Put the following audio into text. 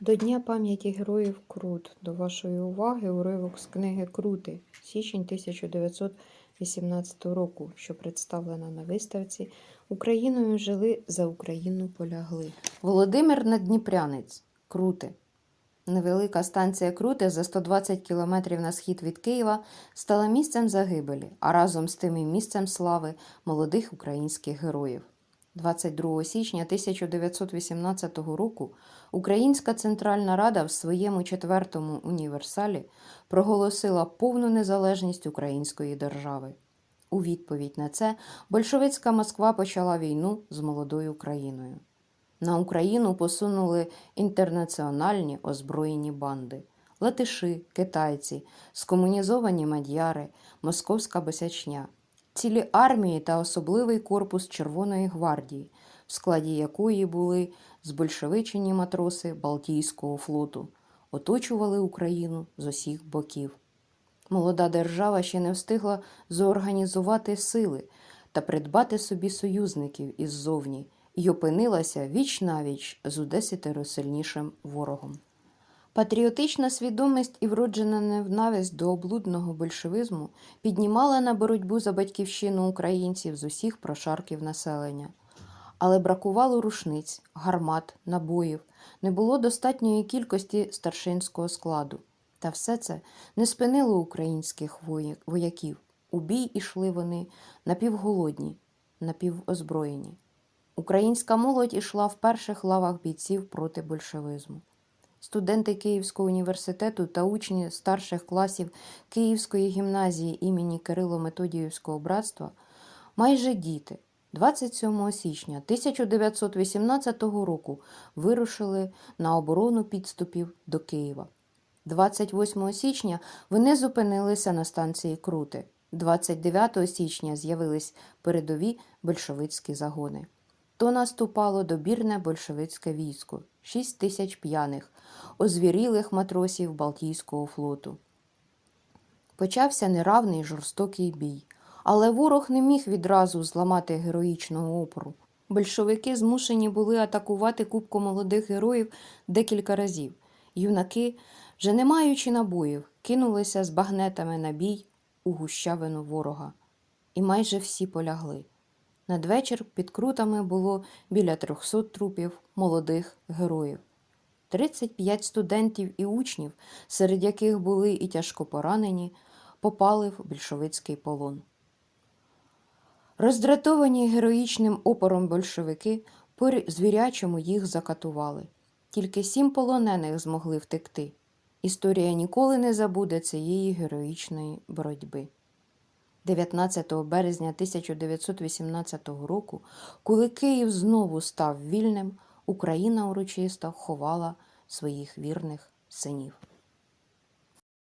До Дня пам'яті героїв Крут. До вашої уваги уривок з книги Крути, січень 1918 року, що представлена на виставці Україною жили, за Україну полягли. Володимир Надніпрянець. Крути. Невелика станція Крути за 120 кілометрів на схід від Києва стала місцем загибелі, а разом з тим і місцем слави молодих українських героїв. 22 січня 1918 року Українська Центральна Рада в своєму четвертому універсалі проголосила повну незалежність української держави. У відповідь на це большевицька Москва почала війну з молодою Україною. На Україну посунули інтернаціональні озброєні банди латиші, китайці, скомунізовані мадяри, московська босячня, цілі армії та особливий корпус Червоної гвардії, в складі якої були збольшевичені матроси Балтійського флоту, оточували Україну з усіх боків. Молода держава ще не встигла зорганізувати сили та придбати собі союзників іззовні і опинилася віч навіч з удесятеро сильнішим ворогом. Патріотична свідомість і вроджена ненависть до облудного большевизму піднімала на боротьбу за батьківщину українців з усіх прошарків населення. Але бракувало рушниць, гармат, набоїв, не було достатньої кількості старшинського складу. Та все це не спинило українських вояків. У бій ішли вони напівголодні, напівозброєні. Українська молодь ішла в перших лавах бійців проти большевизму. Студенти Київського університету та учні старших класів Київської гімназії імені Кирило-Методіївського братства майже діти 27 січня 1918 року вирушили на оборону підступів до Києва. 28 січня вони зупинилися на станції Крути. 29 січня з'явились передові большевицькі загони. То наступало добірне большевицьке військо, 6 тисяч п'яних, озвірілих матросів Балтійського флоту. Почався неравний жорстокий бій, але ворог не міг відразу зламати героїчного опору. Большевики змушені були атакувати кубку молодих героїв декілька разів. Юнаки, вже не маючи набоїв, кинулися з багнетами на бій у гущавину ворога. І майже всі полягли. Надвечір під крутами було біля 300 трупів молодих героїв. 35 студентів і учнів, серед яких були і тяжко поранені, попали в більшовицький полон. Роздратовані героїчним опором большевики по звірячому їх закатували. Тільки сім полонених змогли втекти. Історія ніколи не забуде цієї героїчної боротьби. 19 березня 1918 року, коли Київ знову став вільним, Україна урочисто ховала своїх вірних синів.